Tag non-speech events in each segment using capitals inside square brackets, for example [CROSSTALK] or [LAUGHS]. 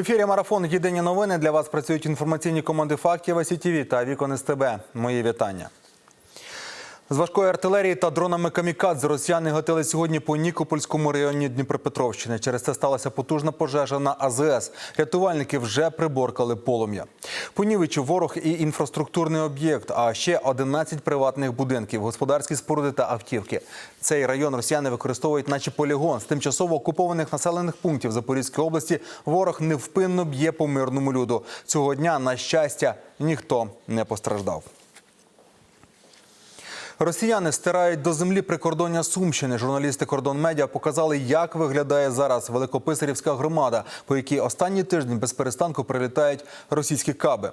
Ефірі марафон Єдині новини для вас працюють інформаційні команди фактів СІТВ та Вікон СТБ. Мої вітання. З важкої артилерії та дронами камікадзе росіяни гатили сьогодні по Нікопольському районі Дніпропетровщини. Через це сталася потужна пожежа на АЗС. Рятувальники вже приборкали полум'я. Понівечив ворог і інфраструктурний об'єкт, а ще 11 приватних будинків, господарські споруди та автівки. Цей район росіяни використовують, наче полігон з тимчасово окупованих населених пунктів Запорізької області. Ворог невпинно б'є по мирному люду. Цього дня, на щастя, ніхто не постраждав. Росіяни стирають до землі прикордоння Сумщини. Журналісти Кордон Медіа показали, як виглядає зараз Великописарівська громада, по якій останній тиждень без перестанку прилітають російські каби.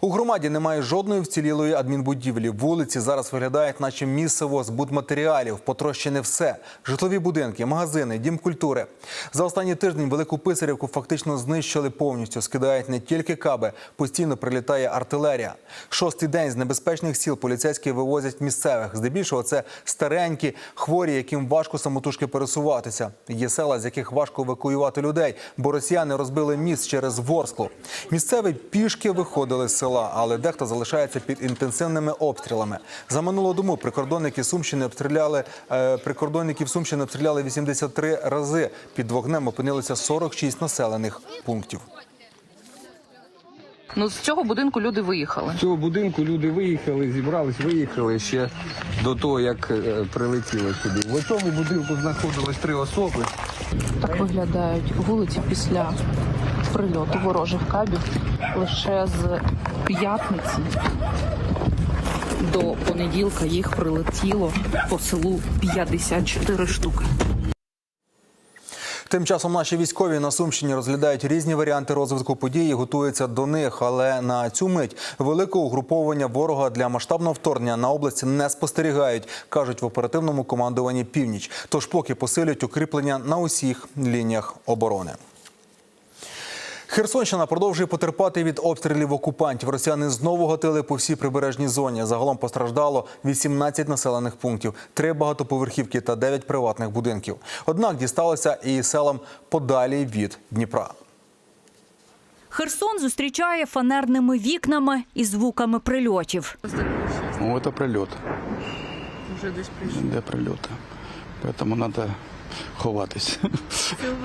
У громаді немає жодної вцілілої адмінбудівлі. Вулиці зараз виглядають, наче місцево з будматеріалів. Потрощене все: житлові будинки, магазини, дім культури. За останній тиждень Велику Писарівку фактично знищили повністю. Скидають не тільки каби, постійно прилітає артилерія. Шостий день з небезпечних сіл поліцейські вивозять місцевих. Здебільшого це старенькі, хворі, яким важко самотужки пересуватися. Є села, з яких важко евакуювати людей, бо росіяни розбили міст через Ворсклу. Місцеві пішки виходили з села, але дехто залишається під інтенсивними обстрілами. За минулу дому прикордонники Сумщини обстріляли е, прикордонників Сумщини обстріляли 83 рази. Під вогнем опинилися 46 населених пунктів. Ну з цього будинку люди виїхали. З цього будинку люди виїхали, зібрались, виїхали ще до того, як е, прилетіли сюди. В цьому будинку знаходились три особи. Так виглядають вулиці після прильоту ворожих кабів лише з п'ятниці до понеділка їх прилетіло по селу 54 штуки. Тим часом наші військові на Сумщині розглядають різні варіанти розвитку подій і готуються до них. Але на цю мить великого угруповання ворога для масштабного вторгнення на області не спостерігають, кажуть в оперативному командуванні Північ. Тож поки посилюють укріплення на усіх лініях оборони. Херсонщина продовжує потерпати від обстрілів окупантів. Росіяни знову гатили по всій прибережній зоні. Загалом постраждало 18 населених пунктів, 3 багатоповерхівки та 9 приватних будинків. Однак дісталося і селам подалі від Дніпра. Херсон зустрічає фанерними вікнами і звуками прильотів. Ну, это прильот. Вже десь прийшов. Де прильоти. Поэтому надо ховатись.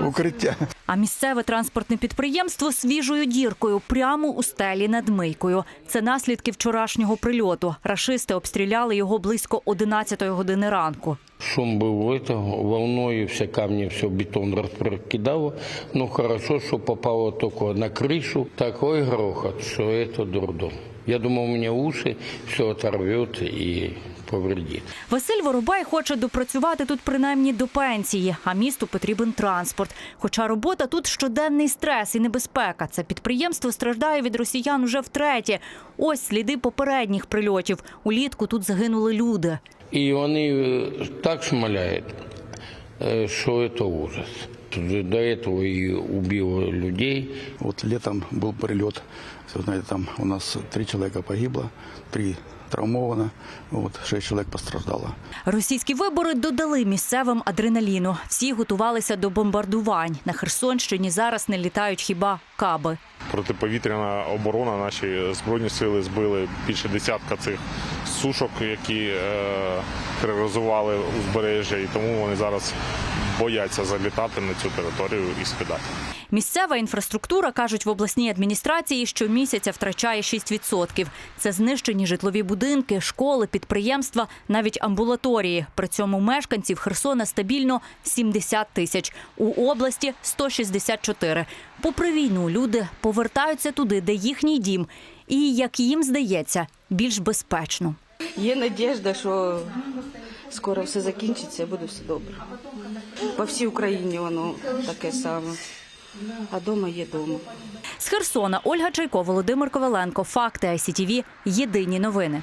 Укриття. А місцеве транспортне підприємство свіжою діркою прямо у стелі над мийкою. Це наслідки вчорашнього прильоту. Рашисти обстріляли його близько 11 години ранку. Шум был это, волной все камни, все бетон раскидало. Ну хорошо, что попало только на крышу. Такой грохот, что это дурдом. Я думал, у меня уши все оторвет и повредит. Василь Воробай хоче допрацювати тут принаймні до пенсії, а місту потрібен транспорт. Хоча робота тут щоденний стрес і небезпека. Це підприємство страждає від росіян уже втретє. Ось сліди попередніх прильотів. Улітку тут загинули люди. И они э, так шмаляют, э, что это ужас. Тут До этого и убило людей. Вот летом был прилет. Вы знаете, там у нас три человека погибло, три травмовано, вот, шесть человек пострадало. Російські вибори додали місцевим адреналіну. Всі готувалися до бомбардувань. На Херсонщині зараз не літають хіба каби. Протиповітряна оборона, наші збройні сили збили більше десятка цих сушок, які е, тероризували узбережжя, і тому вони зараз бояться залітати на цю територію і скидати. Місцева інфраструктура, кажуть в обласній адміністрації, щомісяця втрачає 6%. Це знищені житлові будинки, школи, підприємства, навіть амбулаторії. При цьому мешканців Херсона стабільно 70 тисяч, у області 164. Попри війну, люди повертаються туди, де їхній дім, і, як їм здається, більш безпечно. Є надіжда, що скоро все закінчиться буде все добре. По всій Україні воно таке саме. А дома є дома. З Херсона Ольга Чайко, Володимир Коваленко. Факти ICTV. Єдині новини.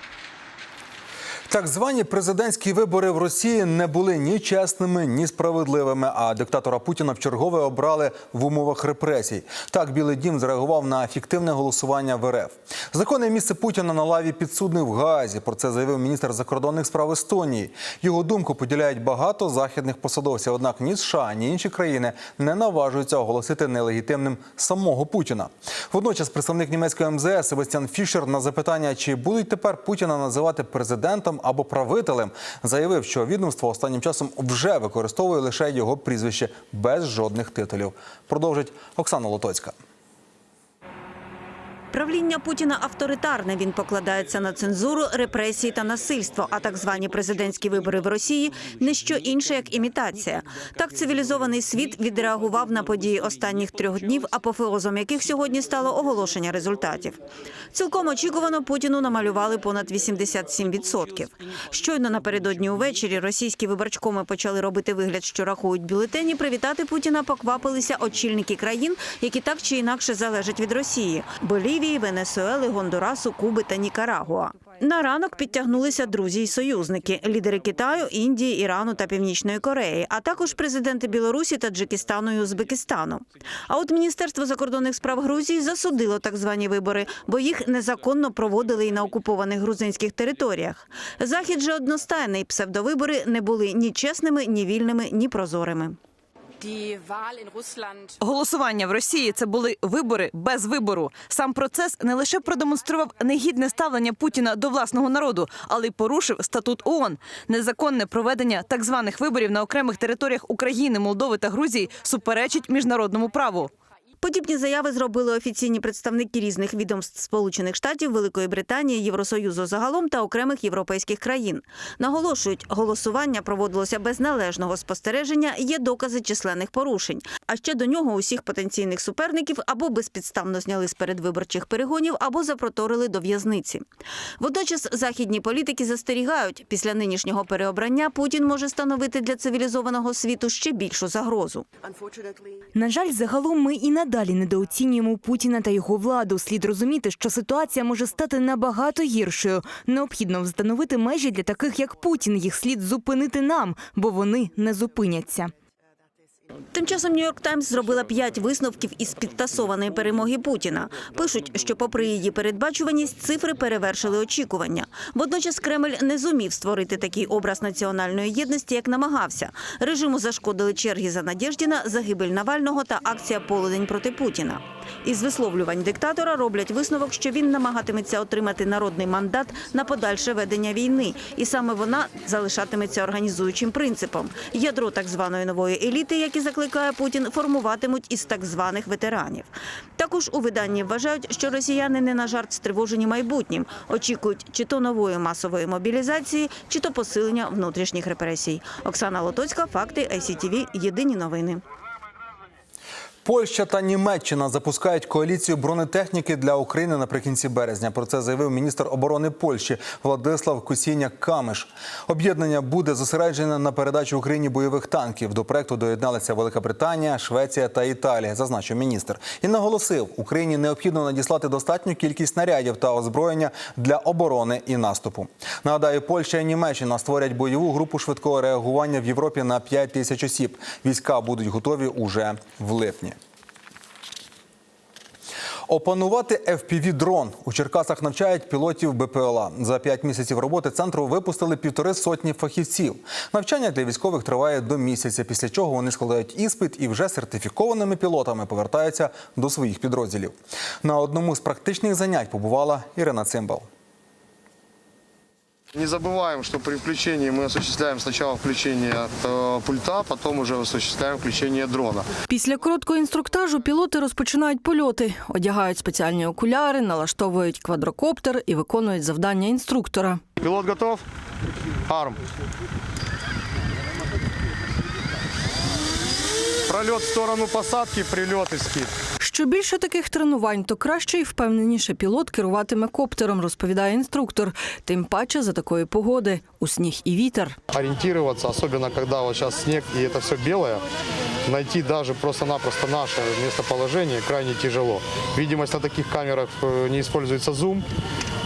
Так звані президентські вибори в Росії не були ні чесними, ні справедливими. А диктатора Путіна вчергове обрали в умовах репресій. Так Білий Дім зреагував на фіктивне голосування в РФ. Законне місце Путіна на лаві підсудних в Гаазі. Про це заявив міністр закордонних справ Естонії. Його думку поділяють багато західних посадовців. Однак ні США, ні інші країни не наважуються оголосити нелегітимним самого Путіна. Водночас представник німецької МЗС Себастьян Фішер на запитання, чи будуть тепер Путіна називати президентом або правителем, заявив, що відомство останнім часом вже використовує лише його прізвище без жодних титулів. Продовжить Оксана Лотоцька. Правління Путіна авторитарне. Він покладається на цензуру, репресії та насильство. А так звані президентські вибори в Росії не що інше, як імітація. Так цивілізований світ відреагував на події останніх трьох днів, апофеозом яких сьогодні стало оголошення результатів. Цілком очікувано Путіну намалювали понад 87%. Щойно напередодні увечері російські виборчкоми почали робити вигляд, що рахують бюлетені. Привітати Путіна поквапилися очільники країн, які так чи інакше залежать від Росії: Болівії, Венесуели, Гондурасу, Куби та Нікарагуа. На ранок підтягнулися друзі й союзники: лідери Китаю, Індії, Ірану та Північної Кореї, а також президенти Білорусі, Таджикистану і Узбекистану. А от Міністерство закордонних справ Грузії засудило так звані вибори, бо їх незаконно проводили і на окупованих грузинських територіях. Захід же одностайний псевдовибори не були ні чесними, ні вільними, ні прозорими. Голосування в Росії це були вибори без вибору. Сам процес не лише продемонстрував негідне ставлення Путіна до власного народу, але й порушив статут ООН. Незаконне проведення так званих виборів на окремих територіях України, Молдови та Грузії суперечить міжнародному праву. Подібні заяви зробили офіційні представники різних відомств Сполучених Штатів, Великої Британії, Євросоюзу загалом та окремих європейських країн. Наголошують, голосування проводилося без належного спостереження. Є докази численних порушень. А ще до нього усіх потенційних суперників або безпідставно зняли з передвиборчих перегонів, або запроторили до в'язниці. Водночас західні політики застерігають, після нинішнього переобрання Путін може становити для цивілізованого світу ще більшу загрозу. На жаль, загалом ми і надалі недооцінюємо Путіна та його владу. Слід розуміти, що ситуація може стати набагато гіршою. Необхідно встановити межі для таких, як Путін. Їх слід зупинити нам, бо вони не зупиняться. Тим часом Нью-Йорк Таймс зробила п'ять висновків із підтасованої перемоги Путіна. Пишуть, що, попри її передбачуваність, цифри перевершили очікування. Водночас Кремль не зумів створити такий образ національної єдності, як намагався. Режиму зашкодили черги за Надєждіна, загибель Навального та акція Полудень проти Путіна. Із висловлювань диктатора роблять висновок, що він намагатиметься отримати народний мандат на подальше ведення війни, і саме вона залишатиметься організуючим принципом. Ядро так званої нової еліти, як і закликає Путін, формуватимуть із так званих ветеранів. Також у виданні вважають, що росіяни не на жарт стривожені майбутнім, очікують чи то нової масової мобілізації, чи то посилення внутрішніх репресій. Оксана Лотоцька, факти ICTV, Єдині новини. Польща та Німеччина запускають коаліцію бронетехніки для України наприкінці березня. Про це заявив міністр оборони Польщі Владислав Кусіняк Камиш. Об'єднання буде зосереджене на передачу Україні бойових танків. До проекту доєдналися Велика Британія, Швеція та Італія, зазначив міністр. І наголосив, Україні необхідно надіслати достатню кількість снарядів та озброєння для оборони і наступу. Нагадаю, Польща і Німеччина створять бойову групу швидкого реагування в Європі на 5 тисяч осіб. Війська будуть готові уже в липні. Опанувати FPV-дрон. У Черкасах навчають пілотів БПЛА. За п'ять місяців роботи центру випустили півтори сотні фахівців. Навчання для військових триває до місяця, після чого вони складають іспит і вже сертифікованими пілотами повертаються до своїх підрозділів. На одному з практичних занять побувала Ірина Цимбал. Не забываем, что при включении мы осуществляем сначала включение от э, пульта, потом уже осуществляем включение дрона. Після короткого інструктажу пілоти розпочинають польоти, одягають спеціальні окуляри, налаштовують квадрокоптер і виконують завдання інструктора. Пилот готов? Арм. Пролет в сторону посадки, прилет и скид. Що більше таких тренувань, то краще і впевненіше пілот керуватиме коптером, розповідає інструктор. Тим паче за такої погоди у сніг і вітер. Ориентироваться, особенно когда вот сейчас снег и это все белое, найти даже просто-напросто наше местоположение крайне тяжело. Видимость на таких камерах э, не используется зум.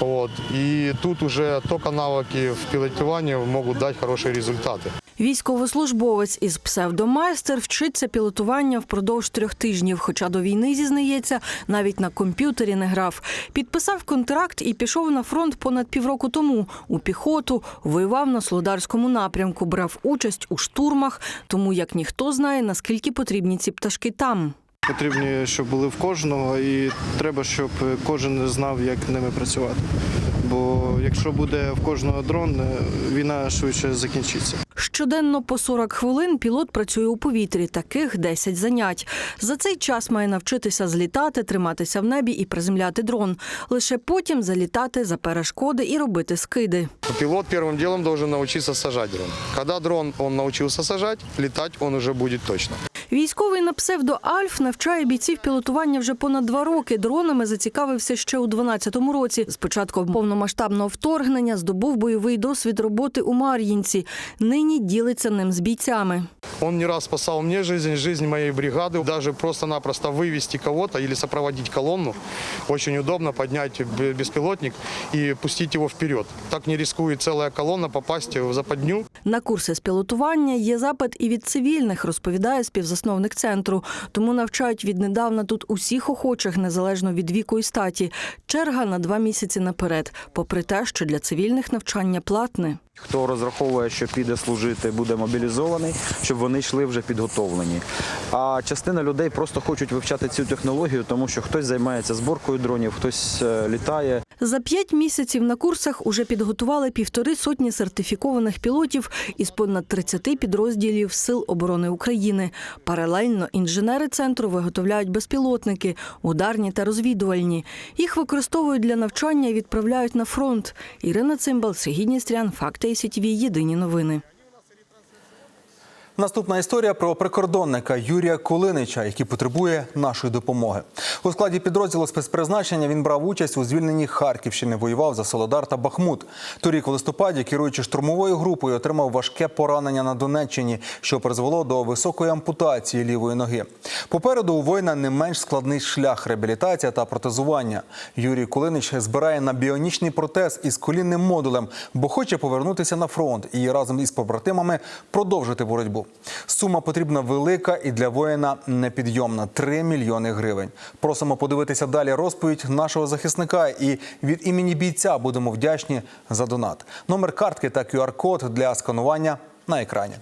Вот. И тут уже только навыки в пилотировании могут дать хорошие результаты. Військовослужбовець із псевдомайстер вчиться пілотування впродовж трьох тижнів. Хоча до війни зізнається, навіть на комп'ютері не грав. Підписав контракт і пішов на фронт понад півроку тому. У піхоту воював на Солодарському напрямку, брав участь у штурмах, тому як ніхто знає, наскільки потрібні ці пташки там. Потрібні, щоб були в кожного, і треба, щоб кожен знав, як ними працювати. Бо якщо буде в кожного дрон, е, війна швидше закінчиться. Щоденно по 40 хвилин пілот працює у повітрі, таких 10 занять. За цей час має навчитися злітати, триматися в небі і приземляти дрон. Лише потім залітати за перешкоди і робити скиди. Пилот первым делом должен научиться сажать дрон. Когда дрон он научился сажать, летать он уже будет точно. Військовий на псевдо Альф навчає бійців пілотування вже понад два роки. Дронами зацікавився ще у 12-му році. З початку повномасштабного вторгнення здобув бойовий досвід роботи у Мар'їнці. Нині ділиться ним з бійцями. Он не раз спасал мне жизнь, жизнь моей бригады. Даже просто-напросто вывести кого-то или сопроводить колонну. Очень удобно поднять б- беспилотник и пустить его вперед. Так не рискует целая колонна попасть в западню. На курси з пілотування є запит і від цивільних, розповідає співзасновник центру. Тому навчають віднедавна тут усіх охочих, незалежно від віку і статі. Черга на два місяці наперед, попри те, що для цивільних навчання платне. Хто розраховує, що піде служити, буде мобілізований, щоб вони йшли вже підготовлені. А частина людей просто хочуть вивчати цю технологію, тому що хтось займається зборкою дронів, хтось е, літає. За п'ять місяців на курсах уже підготували півтори сотні сертифікованих пілотів із понад 30 підрозділів Сил оборони України. Паралельно інженери центру виготовляють безпілотники, ударні та розвідувальні. Їх використовують для навчання і відправляють на фронт. Ірина Цимбал, Сергій Ністрян, Факти і сітві. Єдині новини. Наступна історія про прикордонника Юрія Кулинича, який потребує нашої допомоги. У складі підрозділу спецпризначення він брав участь у звільненні Харківщини, воював за Солодар та Бахмут. Торік у листопаді, керуючи штурмовою групою, отримав важке поранення на Донеччині, що призвело до високої ампутації лівої ноги. Попереду у воїна не менш складний шлях реабілітація та протезування. Юрій Кулинич збирає на біонічний протез із колінним модулем, бо хоче повернутися на фронт і разом із побратимами продовжити боротьбу. Сума потрібна велика і для воїна непідйомна 3 мільйони гривень. Просимо подивитися далі розповідь нашого захисника. І від імені бійця будемо вдячні за донат. Номер картки та QR-код для сканування на екрані.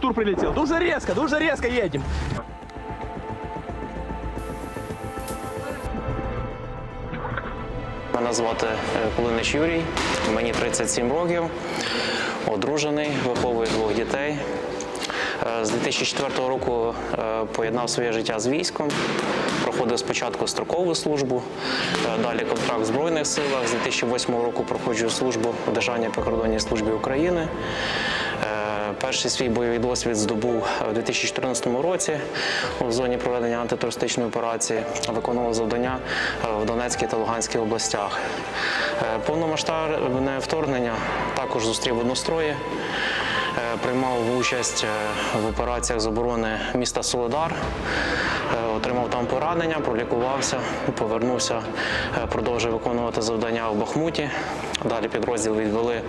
Тур прилетел. Дуже резко, дуже резко едем. Мене звати е, Кулинич Юрій, мені 37 років, одружений, виховую двох дітей. Е, З 2004 року е, поєднав своє життя з військом, проходив спочатку строкову службу, далі контракт в Збройних силах. З 2008 року проходжу службу у Державній прикордонній службі України. Перший свій бойовий досвід здобув у 2014 році у зоні проведення антитерористичної операції. Виконував завдання е, в Донецькій та Луганській областях. Е, Повномасштабне вторгнення також зустрів однострої. Е, Приймав участь в операціях з оборони міста Солодар. Отримав там поранення, пролікувався, повернувся, продовжив виконувати завдання в Бахмуті. Далі підрозділ відвели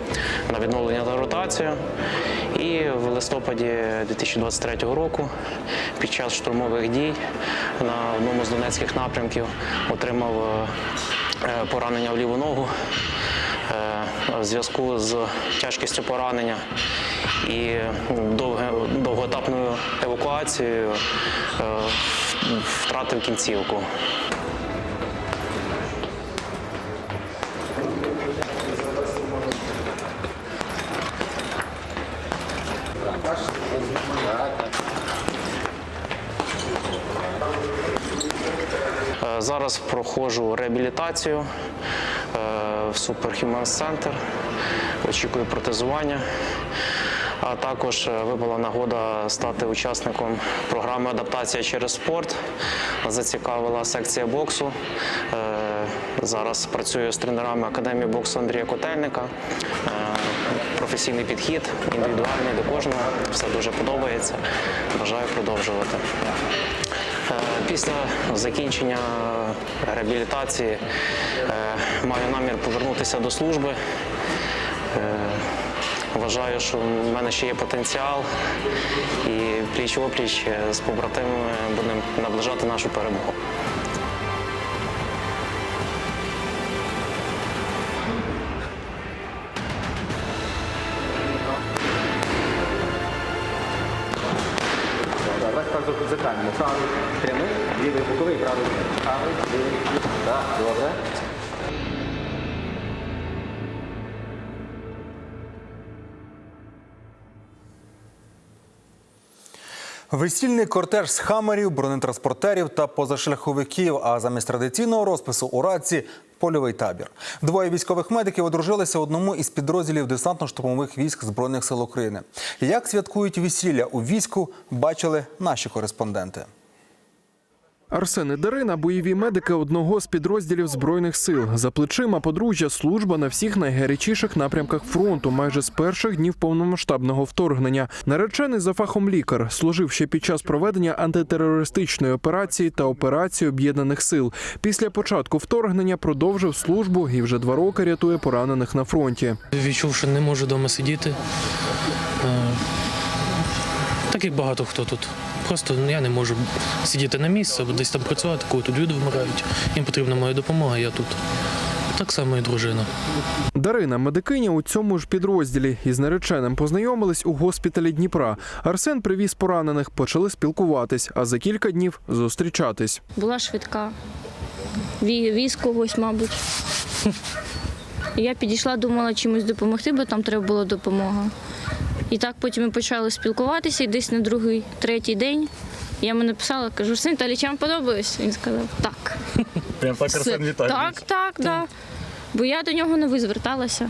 на відновлення та ротацію. І в листопаді 2023 року під час штурмових дій на одному з донецьких напрямків отримав е, поранення в ліву ногу е, в зв'язку з тяжкістю поранення і довгоетапною евакуацією е, втратив кінцівку. Зараз проходжу реабілітацію. Е, в Superhumans Center. Очікую протезування. А також е, випала нагода стати учасником програми Адаптація через спорт. Зацікавила секція боксу. Е, Зараз працюю з тренерами Академії боксу Андрія Котельника. Професійний підхід, індивідуальний до кожного. Все дуже подобається. Бажаю продовжувати. Е, Після закінчення реабілітації е, маю намір повернутися до служби. Е, Вважаю, що в мене ще є потенціал і пліч-опліч з побратимами будемо наближати нашу перемогу. Сразу. Правий, прямий, лівий боковий, правий, правий, лівий. Так, добре. Весільний кортеж з хамерів, бронетранспортерів та позашляховиків. А замість традиційного розпису у раці польовий табір. Двоє військових медиків одружилися одному із підрозділів десантно-штурмових військ збройних сил України. Як святкують весілля у війську, бачили наші кореспонденти. Арсен і Дарина – бойові медики одного з підрозділів збройних сил. За плечима подружжя служба на всіх найгарячіших напрямках фронту, майже з перших днів повномасштабного вторгнення. Наречений за фахом лікар служив ще під час проведення антитерористичної операції та операції об'єднаних сил. Після початку вторгнення продовжив службу і вже два роки рятує поранених на фронті. Відчув, що не можу вдома сидіти. Е, Так як багато хто тут. Просто ну, я не можу сидіти на місці або десь там працювати, коли тут люди вмирають. Їм потрібна моя допомога, я тут. Так само і дружина. Дарина медикиня у цьому ж підрозділі із нареченим познайомились у госпіталі Дніпра. Арсен привіз поранених, почали спілкуватись, а за кілька днів зустрічатись. Була швидка. Ві- Віз когось, мабуть. [LAUGHS] Я підійшла, думала чимось допомогти, бо там треба була допомога. І так потім ми почали спілкуватися, і десь на другий, третій день я йому написала, кажу, син, Талічам вам подобаюсь? Він сказав, так. Прям так Все. Так, так, так. Бо я до нього не ви зверталася.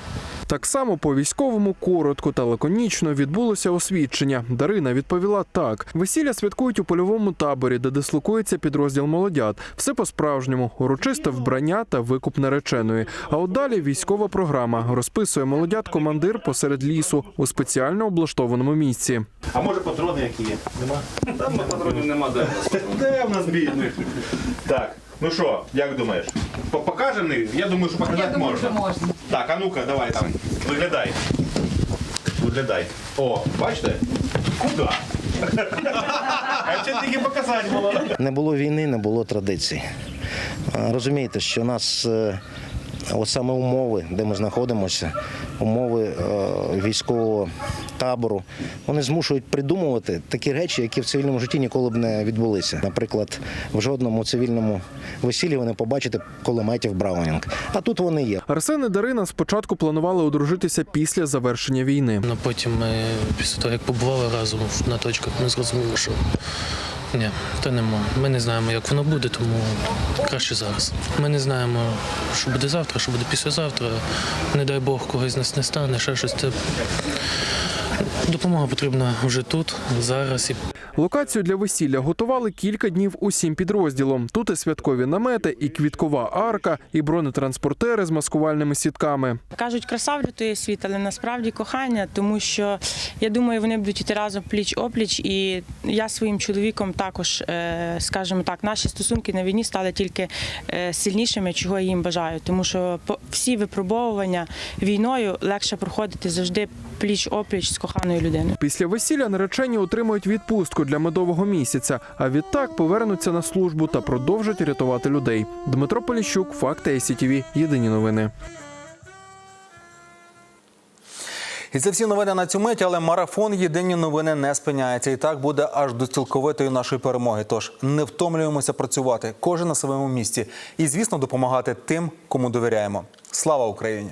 Так само по військовому коротко та лаконічно відбулося освідчення. Дарина відповіла так: весілля святкують у польовому таборі, де дислокується підрозділ молодят. Все по-справжньому, урочисте вбрання та викуп нареченої. А от далі військова програма розписує молодят командир посеред лісу у спеціально облаштованому місці. А може патрони які є? Нема? Там патронів нема, де. Де в нас бідних? Так, ну що, як думаєш? По- Покажемо? Я думаю, що показати можна. Так, а ну-ка, давай там. Виглядай. Виглядай. О, бачите? Куди? [LAUGHS] А це тільки показати було. Не було війни, не було традицій. Розумієте, що нас е, от саме умови, де ми знаходимося, умови е, військового табору, вони змушують придумувати такі речі, які в цивільному житті ніколи б не відбулися. Наприклад, в жодному цивільному весіллі ви не побачите кулеметів Браунінг. А тут вони є. Арсен і Дарина спочатку планували одружитися після завершення війни. Ну потім ми, після того, як побували разом на точках, ми зрозуміли, що ні, то нема. Ми не знаємо, як воно буде, тому краще зараз. Ми не знаємо, що буде завтра, що буде післязавтра. Не дай Бог, когось з нас не стане, ще щось. Це... Допомога потрібна вже тут, зараз і Локацію для весілля готували кілька днів усім підрозділом. Тут і святкові намети, і квіткова арка, і бронетранспортери з маскувальними сітками. Кажуть, краса врятує світ, але насправді кохання, тому що я думаю, вони будуть йти разом пліч опліч, і я своїм чоловіком також, е, скажімо так, наші стосунки на війні стали тільки е, сильнішими, чого я їм бажаю. Тому що по- всі випробовування війною легше проходити завжди пліч опліч з коханою людиною. Після весілля наречені отримують відпустку для медового місяця, а відтак повернуться на службу та продовжать рятувати людей. Дмитро Поліщук, Факти СІТВ. Єдині новини. І це всі новини на цю мить, але марафон єдині новини не спиняється. І так буде аж до цілковитої нашої перемоги. Тож не втомлюємося працювати, кожен на своєму місці. І, звісно, допомагати тим, кому довіряємо. Слава Україні!